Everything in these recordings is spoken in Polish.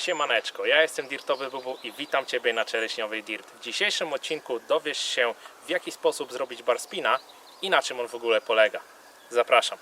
Siemaneczko, ja jestem Dirtowy Bubu i witam Ciebie na Czereśniowej Dirt. W dzisiejszym odcinku dowiesz się w jaki sposób zrobić bar spina i na czym on w ogóle polega. Zapraszam.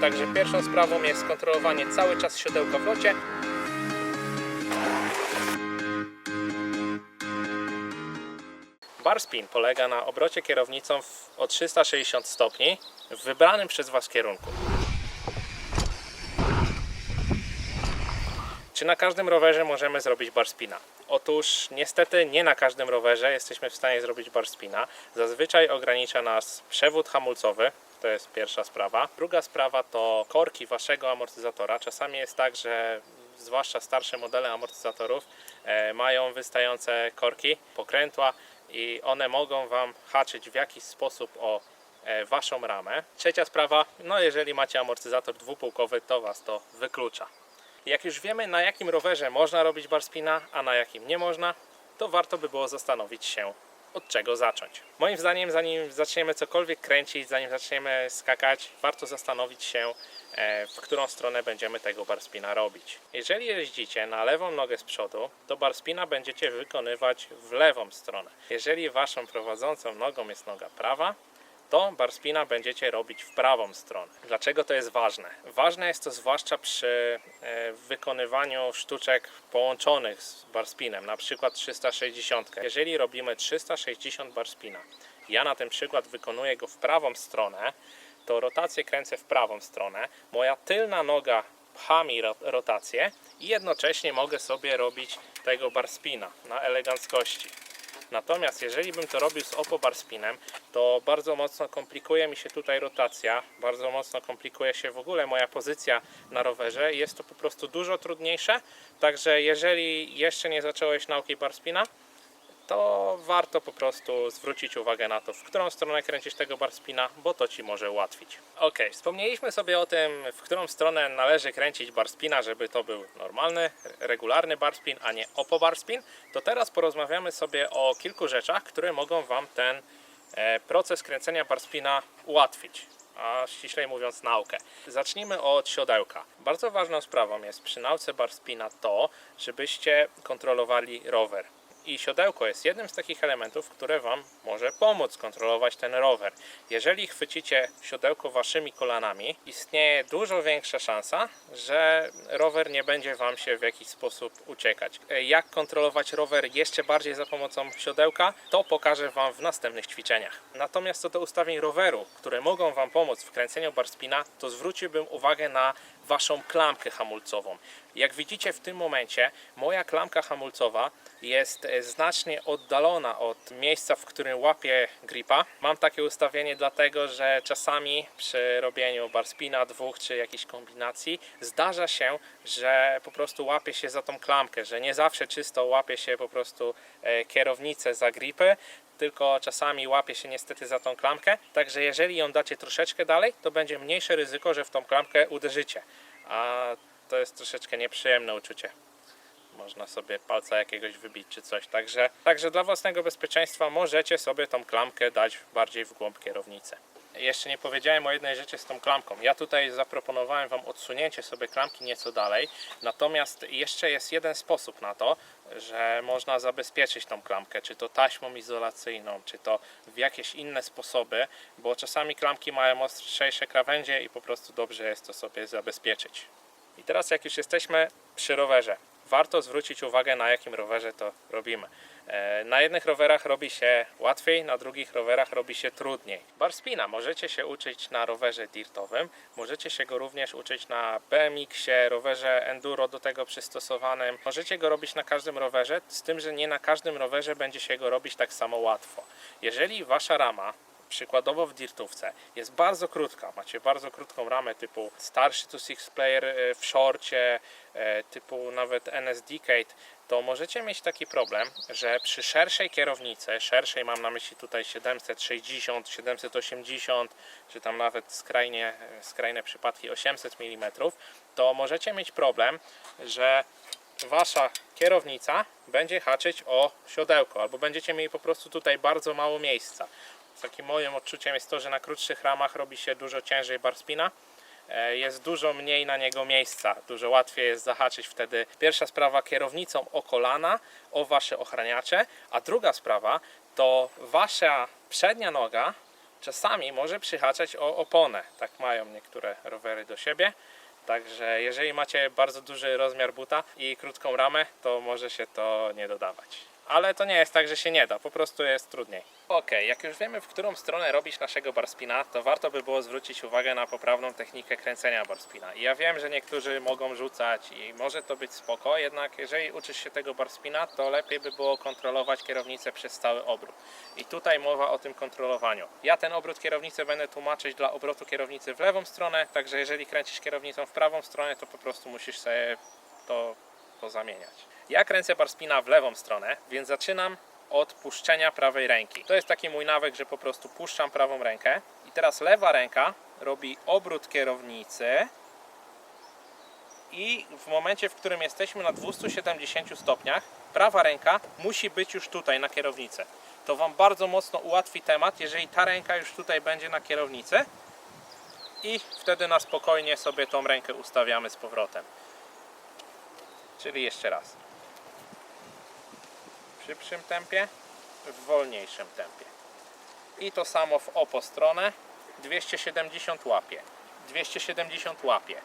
Także pierwszą sprawą jest kontrolowanie cały czas siodełka w locie. Bar spin polega na obrocie kierownicą o 360 stopni w wybranym przez Was kierunku. Czy na każdym rowerze możemy zrobić bar spina? Otóż niestety nie na każdym rowerze jesteśmy w stanie zrobić bar spina. Zazwyczaj ogranicza nas przewód hamulcowy, to jest pierwsza sprawa. Druga sprawa to korki waszego amortyzatora. Czasami jest tak, że zwłaszcza starsze modele amortyzatorów e, mają wystające korki, pokrętła i one mogą wam haczyć w jakiś sposób o e, waszą ramę. Trzecia sprawa, no jeżeli macie amortyzator dwupółkowy, to was to wyklucza. Jak już wiemy na jakim rowerze można robić bar spina, a na jakim nie można, to warto by było zastanowić się od czego zacząć. Moim zdaniem zanim zaczniemy cokolwiek kręcić, zanim zaczniemy skakać, warto zastanowić się e, w którą stronę będziemy tego bar spina robić. Jeżeli jeździcie na lewą nogę z przodu, to bar spina będziecie wykonywać w lewą stronę. Jeżeli waszą prowadzącą nogą jest noga prawa, to bar spina będziecie robić w prawą stronę. Dlaczego to jest ważne? Ważne jest to zwłaszcza przy e, wykonywaniu sztuczek połączonych z bar spinem, na przykład 360. Jeżeli robimy 360 bar spina, ja na ten przykład wykonuję go w prawą stronę, to rotację kręcę w prawą stronę, moja tylna noga pcha mi ro- rotację i jednocześnie mogę sobie robić tego bar spina na eleganckości. Natomiast jeżeli bym to robił z opobar spinem, to bardzo mocno komplikuje mi się tutaj rotacja, bardzo mocno komplikuje się w ogóle moja pozycja na rowerze jest to po prostu dużo trudniejsze. Także jeżeli jeszcze nie zacząłeś nauki bar spina, to warto po prostu zwrócić uwagę na to, w którą stronę kręcisz tego bar spina, bo to Ci może ułatwić. Ok, wspomnieliśmy sobie o tym, w którą stronę należy kręcić bar spina, żeby to był normalny, regularny bar spin, a nie opo bar spin. To teraz porozmawiamy sobie o kilku rzeczach, które mogą Wam ten e, proces kręcenia bar spina ułatwić a ściślej mówiąc naukę. Zacznijmy od siodełka. Bardzo ważną sprawą jest przy nauce bar spina to, żebyście kontrolowali rower. I siodełko jest jednym z takich elementów, które Wam może pomóc kontrolować ten rower. Jeżeli chwycicie siodełko Waszymi kolanami, istnieje dużo większa szansa, że rower nie będzie Wam się w jakiś sposób uciekać. E, Jak kontrolować rower jeszcze bardziej za pomocą siodełka, to pokażę Wam w następnych ćwiczeniach. Natomiast co do ustawień roweru, które mogą Wam pomóc w kręceniu bar spina, to zwróciłbym uwagę na Waszą klamkę hamulcową. Jak widzicie w tym momencie, moja klamka hamulcowa jest e, znacznie oddalona od miejsca, w którym łapię gripa. Mam takie ustawienie dlatego, że czasami przy robieniu bar spina dwóch czy jakiejś kombinacji zdarza się, że po prostu łapie się za tą klamkę, że nie zawsze czysto łapie się po prostu e, kierownicę za gripy, tylko czasami łapie się niestety za tą klamkę. Także jeżeli ją dacie troszeczkę dalej, to będzie mniejsze ryzyko, że w tą klamkę uderzycie. A to jest troszeczkę nieprzyjemne uczucie. Można sobie palca jakiegoś wybić czy coś. Także, także dla własnego bezpieczeństwa możecie sobie tą klamkę dać bardziej w głąb kierownicy. Jeszcze nie powiedziałem o jednej rzeczy z tą klamką. Ja tutaj zaproponowałem Wam odsunięcie sobie klamki nieco dalej. Natomiast jeszcze jest jeden sposób na to, że można zabezpieczyć tą klamkę, czy to taśmą izolacyjną, czy to w jakieś inne sposoby, bo czasami klamki mają ostrzejsze krawędzie i po prostu dobrze jest to sobie zabezpieczyć. I teraz jak już jesteśmy przy rowerze, warto zwrócić uwagę na jakim rowerze to robimy. E, Na jednych rowerach robi się łatwiej, na drugich rowerach robi się trudniej. Bar spina możecie się uczyć na rowerze dirtowym, możecie się go również uczyć na BMX-ie, rowerze enduro do tego przystosowanym. Możecie go robić na każdym rowerze, z tym, że nie na każdym rowerze będzie się go robić tak samo łatwo. Jeżeli wasza rama przykładowo w dirtówce jest bardzo krótka, macie bardzo krótką ramę typu starszy to six player e, w shorcie, e, typu nawet NS Decade, to możecie mieć taki problem, że przy szerszej kierownicy, szerszej mam na myśli tutaj 760, 780, czy tam nawet skrajnie, skrajne przypadki 800 mm, to możecie mieć problem, że wasza kierownica będzie haczyć o siodełko, albo będziecie mieli po prostu tutaj bardzo mało miejsca. Takim moim odczuciem jest to, że na krótszych ramach robi się dużo ciężej bar spina, e, jest dużo mniej na niego miejsca, dużo łatwiej jest zahaczyć wtedy. Pierwsza sprawa kierownicą o kolana, o wasze ochraniacze, a druga sprawa to wasza przednia noga czasami może przyhaczać o oponę. Tak mają niektóre rowery do siebie. Także jeżeli macie bardzo duży rozmiar buta i krótką ramę, to może się to nie dodawać. Ale to nie jest tak, że się nie da, po prostu jest trudniej. Ok, jak już wiemy, w którą stronę robić naszego barspina, to warto by było zwrócić uwagę na poprawną technikę kręcenia barspina. I ja wiem, że niektórzy mogą rzucać i może to być spoko, jednak jeżeli uczysz się tego barspina, to lepiej by było kontrolować kierownicę przez cały obrót. I tutaj mowa o tym kontrolowaniu. Ja ten obrót kierownicy będę tłumaczyć dla obrotu kierownicy w lewą stronę, także jeżeli kręcisz kierownicą w prawą stronę, to po prostu musisz sobie to pozamieniać. Ja kręcę barspina w lewą stronę, więc zaczynam od puszczenia prawej ręki. To jest taki mój nawyk, że po prostu puszczam prawą rękę i teraz lewa ręka robi obrót kierownicy i w momencie, w którym jesteśmy na 270 stopniach, prawa ręka musi być już tutaj na kierownicy. To Wam bardzo mocno ułatwi temat, jeżeli ta ręka już tutaj będzie na kierownicy i wtedy na spokojnie sobie tą rękę ustawiamy z powrotem. Czyli jeszcze raz. Szybszym tempie, w wolniejszym tempie. I to samo w opo stronę. 270 łapie. 270 łapie.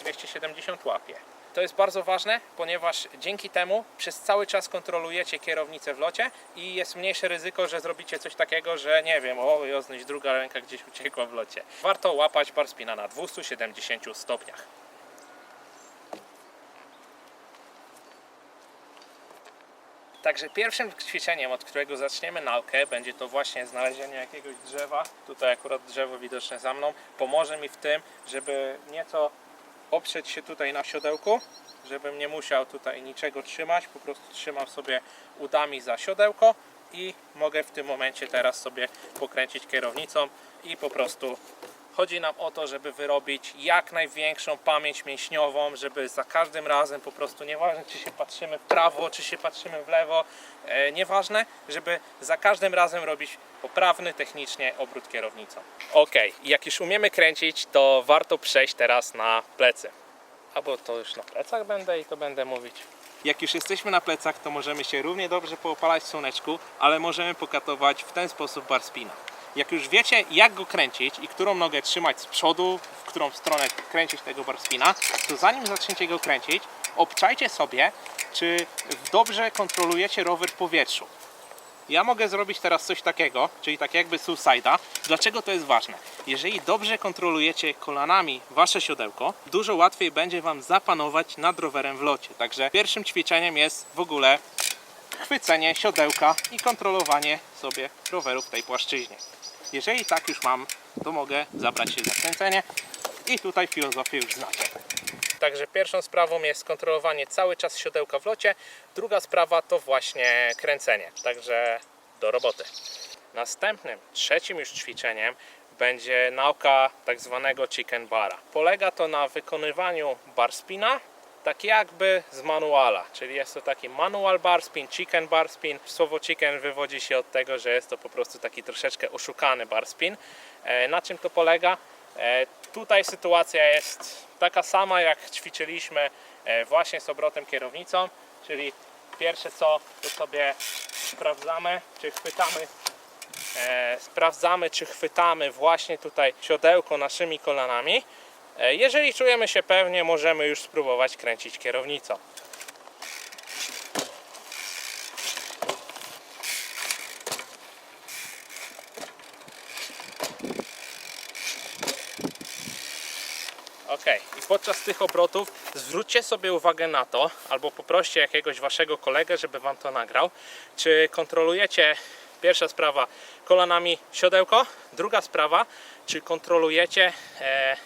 270 łapie. To jest bardzo ważne, ponieważ dzięki temu przez cały czas kontrolujecie kierownicę w locie i jest mniejsze ryzyko, że zrobicie coś takiego, że nie wiem, o jozność, druga ręka gdzieś uciekła w locie. Warto łapać barspina na 270 stopniach. Także pierwszym ćwiczeniem, od którego zaczniemy naukę, będzie to właśnie znalezienie jakiegoś drzewa. Tutaj akurat drzewo widoczne za mną. Pomoże mi w tym, żeby nieco oprzeć się tutaj na siodełku, żebym nie musiał tutaj niczego trzymać. Po prostu trzymam sobie udami za siodełko i mogę w tym momencie teraz sobie pokręcić kierownicą i po prostu Chodzi nam o to, żeby wyrobić jak największą pamięć mięśniową, żeby za każdym razem po prostu, nieważne czy się patrzymy w prawo, czy się patrzymy w lewo, e, nieważne, żeby za każdym razem robić poprawny technicznie obrót kierownicą. Ok, jak już umiemy kręcić, to warto przejść teraz na plecy. Albo to już na plecach będę i to będę mówić. Jak już jesteśmy na plecach, to możemy się równie dobrze poopalać w słoneczku, ale możemy pokatować w ten sposób bar spina. Jak już wiecie, jak go kręcić i którą nogę trzymać z przodu, w którą stronę kręcić tego bar spina, to zanim zaczniecie go kręcić, obczajcie sobie, czy dobrze kontrolujecie rower w powietrzu. Ja mogę zrobić teraz coś takiego, czyli tak jakby suicide'a. Dlaczego to jest ważne? Jeżeli dobrze kontrolujecie kolanami wasze siodełko, dużo łatwiej będzie wam zapanować nad rowerem w locie. Także pierwszym ćwiczeniem jest w ogóle chwycenie siodełka i kontrolowanie sobie roweru w tej płaszczyźnie. Jeżeli tak już mam, to mogę zabrać się za kręcenie i tutaj filozofię już znacie. Także pierwszą sprawą jest kontrolowanie cały czas siodełka w locie, druga sprawa to właśnie kręcenie. Także do roboty. Następnym, trzecim już ćwiczeniem będzie nauka tak zwanego chicken bara. Polega to na wykonywaniu bar spina tak jakby z manuala, czyli jest to taki manual bar spin, chicken bar spin. Słowo chicken wywodzi się od tego, że jest to po prostu taki troszeczkę oszukany bar spin. E, Na czym to polega? E, Tutaj sytuacja jest taka sama jak ćwiczyliśmy e, właśnie z obrotem kierownicą, czyli pierwsze co to sobie sprawdzamy, czy chwytamy sprawdzamy, czy chwytamy właśnie tutaj siodełko naszymi kolanami. E, Jeżeli czujemy się pewnie, możemy już spróbować kręcić kierownicą. Ok, i podczas tych obrotów zwróćcie sobie uwagę na to, albo poproście jakiegoś waszego kolegę, żeby wam to nagrał, czy kontrolujecie, pierwsza sprawa, kolanami siodełko, druga sprawa, czy kontrolujecie e,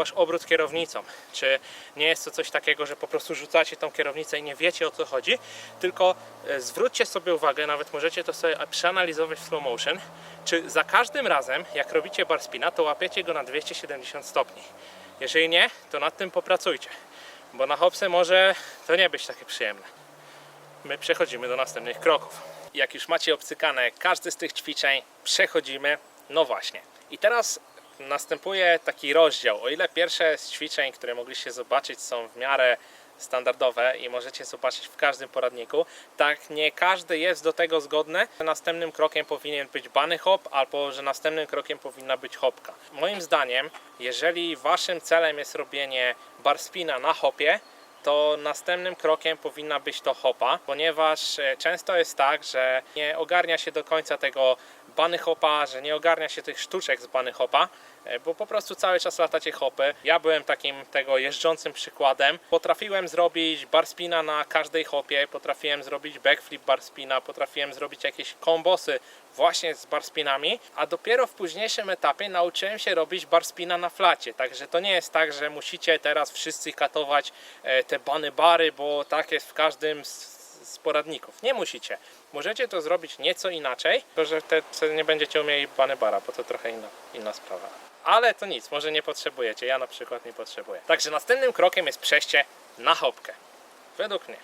wasz obrót kierownicą, czy nie jest to coś takiego, że po prostu rzucacie tą kierownicę i nie wiecie o co chodzi, tylko e, zwróćcie sobie uwagę, nawet możecie to sobie przeanalizować w slow motion, czy za każdym razem, jak robicie bar spina, to łapiecie go na 270 stopni. Jeżeli nie, to nad tym popracujcie, bo na hopsy może to nie być takie przyjemne. My przechodzimy do następnych kroków. Jak już macie obcykane każdy z tych ćwiczeń, przechodzimy. No właśnie. I teraz następuje taki rozdział. O ile pierwsze z ćwiczeń, które mogliście zobaczyć, są w miarę standardowe i możecie zobaczyć w każdym poradniku, tak nie każdy jest do tego zgodny, następnym krokiem powinien być bunny hop albo że następnym krokiem powinna być hopka. Moim zdaniem, jeżeli waszym celem jest robienie bar spina na hopie, to następnym krokiem powinna być to hopa, ponieważ e, często jest tak, że nie ogarnia się do końca tego bunny hopa, że nie ogarnia się tych sztuczek z bunny hopa, bo po prostu cały czas latacie hopy. Ja byłem takim tego jeżdżącym przykładem. Potrafiłem zrobić bar spina na każdej hopie, potrafiłem zrobić backflip bar spina, potrafiłem zrobić jakieś kombosy właśnie z bar spinami, a dopiero w późniejszym etapie nauczyłem się robić bar spina na flacie. Także to nie jest tak, że musicie teraz wszyscy katować e, te bany bary, bo tak jest w każdym z, poradników. Nie musicie. Możecie to zrobić nieco inaczej, tylko że te, nie będziecie umieli bany bara, bo to trochę inna, inna sprawa. Ale to nic, może nie potrzebujecie. Ja na przykład nie potrzebuję. Także następnym krokiem jest przejście na hopkę. Według mnie.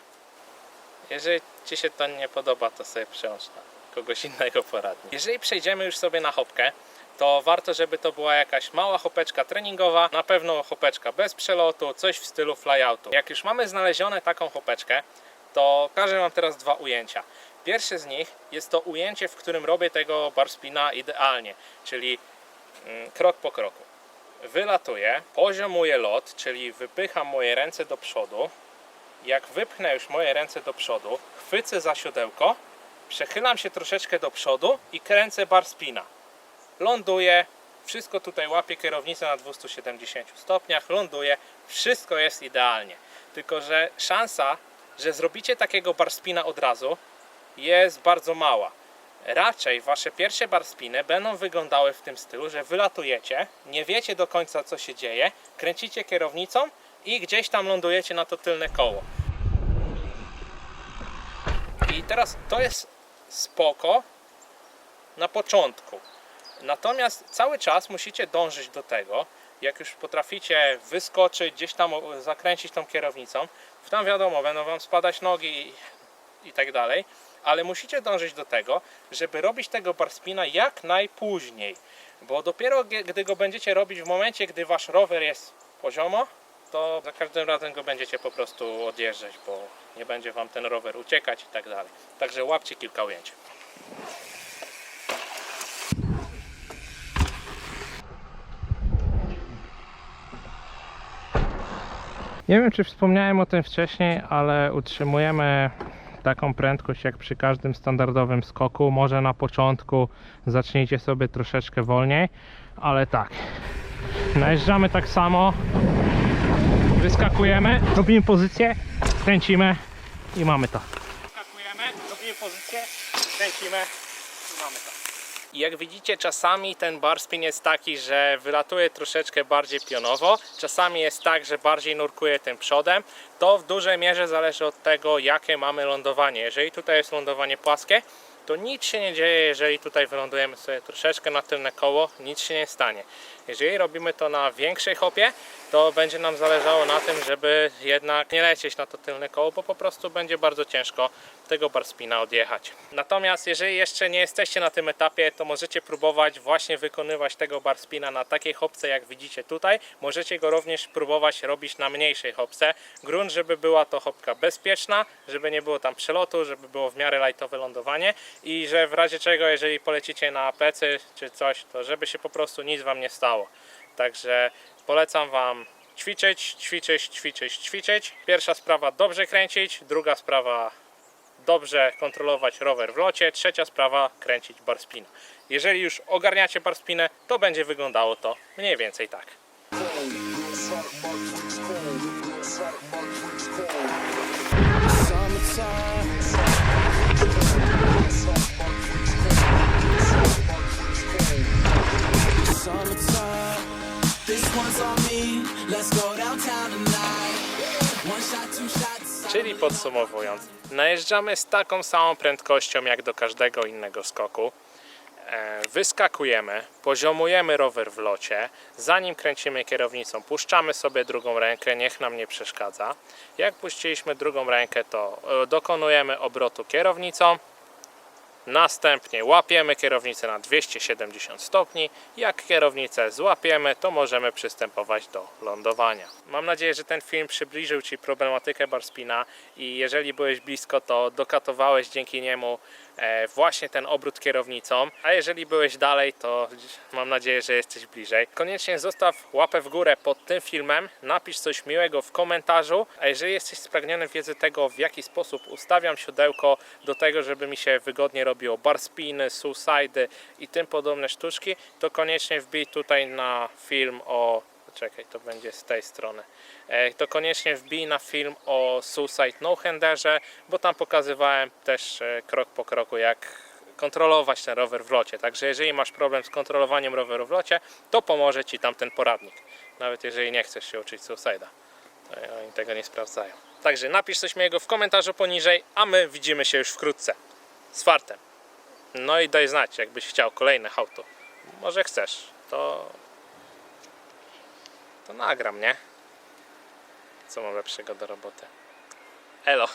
Jeżeli Ci się to nie podoba, to sobie przełącz na kogoś innego poradni. Jeżeli przejdziemy już sobie na hopkę, to warto, żeby to była jakaś mała hopeczka treningowa, na pewno hopeczka bez przelotu, coś w stylu flyoutu. Jak już mamy znalezione taką hopeczkę, to pokażę Wam teraz dwa ujęcia. Pierwsze z nich jest to ujęcie, w którym robię tego bar spina idealnie, czyli krok po kroku. Wylatuję, poziomuję lot, czyli wypycham moje ręce do przodu. Jak wypchnę już moje ręce do przodu, chwycę za siodełko, przechylam się troszeczkę do przodu i kręcę bar spina. Ląduję, wszystko tutaj łapie kierownicę na 270 stopniach, ląduję, wszystko jest idealnie. Tylko, że szansa, że zrobicie takiego bar spina od razu jest bardzo mała. Raczej wasze pierwsze bar spiny będą wyglądały w tym stylu, że wylatujecie, nie wiecie do końca co się dzieje, kręcicie kierownicą i gdzieś tam lądujecie na to tylne koło. I teraz to jest spoko na początku. Natomiast cały czas musicie dążyć do tego, jak już potraficie wyskoczyć, gdzieś tam zakręcić tą kierownicą, w tam wiadomo, będą wam spadać nogi i, i tak dalej, ale musicie dążyć do tego, żeby robić tego bar spina jak najpóźniej, bo dopiero gdy go będziecie robić w momencie, gdy wasz rower jest poziomo, to za każdym razem go będziecie po prostu odjeżdżać, bo nie będzie wam ten rower uciekać i tak dalej. Także łapcie kilka ujęć. Nie wiem, czy wspomniałem o tym wcześniej, ale utrzymujemy taką prędkość jak przy każdym standardowym skoku. Może na początku zacznijcie sobie troszeczkę wolniej, ale tak. Najeżdżamy tak samo, wyskakujemy, robimy pozycję, kręcimy i mamy to. Wyskakujemy, robimy pozycję, kręcimy i mamy to. Jak widzicie, czasami ten bar spin jest taki, że wylatuje troszeczkę bardziej pionowo, czasami jest tak, że bardziej nurkuje tym przodem. To w dużej mierze zależy od tego, jakie mamy lądowanie. Jeżeli tutaj jest lądowanie płaskie, to nic się nie dzieje, jeżeli tutaj wylądujemy sobie troszeczkę na tylne koło, nic się nie stanie. Jeżeli robimy to na większej hopie, to będzie nam zależało na tym, żeby jednak nie lecieć na to tylne koło, bo po prostu będzie bardzo ciężko tego bar spina odjechać. Natomiast jeżeli jeszcze nie jesteście na tym etapie, to możecie próbować właśnie wykonywać tego bar spina na takiej hopce, jak widzicie tutaj. Możecie go również próbować robić na mniejszej hopce. Grunt, żeby była to hopka bezpieczna, żeby nie było tam przelotu, żeby było w miarę lightowe lądowanie i że w razie czego, jeżeli polecicie na plecy czy coś, to żeby się po prostu nic Wam nie stało. Także polecam Wam ćwiczyć, ćwiczyć, ćwiczyć, ćwiczyć. Pierwsza sprawa dobrze kręcić, druga sprawa dobrze kontrolować rower w locie, trzecia sprawa kręcić bar spina. Jeżeli już ogarniacie bar spinę, to będzie wyglądało to mniej więcej tak. Czyli podsumowując, najeżdżamy z taką samą prędkością jak do każdego innego skoku. E, Wyskakujemy, poziomujemy rower w locie, zanim kręcimy kierownicą, puszczamy sobie drugą rękę, niech nam nie przeszkadza. Jak puściliśmy drugą rękę, to e, dokonujemy obrotu kierownicą Następnie łapiemy kierownicę na 270 stopni. Jak kierownicę złapiemy, to możemy przystępować do lądowania. Mam nadzieję, że ten film przybliżył Ci problematykę barspina i jeżeli byłeś blisko, to dokatowałeś dzięki niemu właśnie ten obrót kierownicą. A jeżeli byłeś dalej, to mam nadzieję, że jesteś bliżej. Koniecznie zostaw łapę w górę pod tym filmem, napisz coś miłego w komentarzu, a jeżeli jesteś spragniony wiedzy tego, w jaki sposób ustawiam siodełko do tego, żeby mi się wygodnie robiło bar spiny, suicide i tym podobne sztuczki, to koniecznie wbij tutaj na film o czekaj, to będzie z tej strony. E, To koniecznie wbij na film o Suicide No Handerze, bo tam pokazywałem też e, krok po kroku, jak kontrolować ten rower w locie. Także jeżeli masz problem z kontrolowaniem roweru w locie, to pomoże Ci tam ten poradnik. Nawet jeżeli nie chcesz się uczyć Suicide'a. E, Oni tego nie sprawdzają. Także napisz coś miłego w komentarzu poniżej, a my widzimy się już wkrótce. Z fartem. No i daj znać, jakbyś chciał kolejne hałto. Może chcesz, to to nagram, nie? Co mam lepszego do roboty? Elo.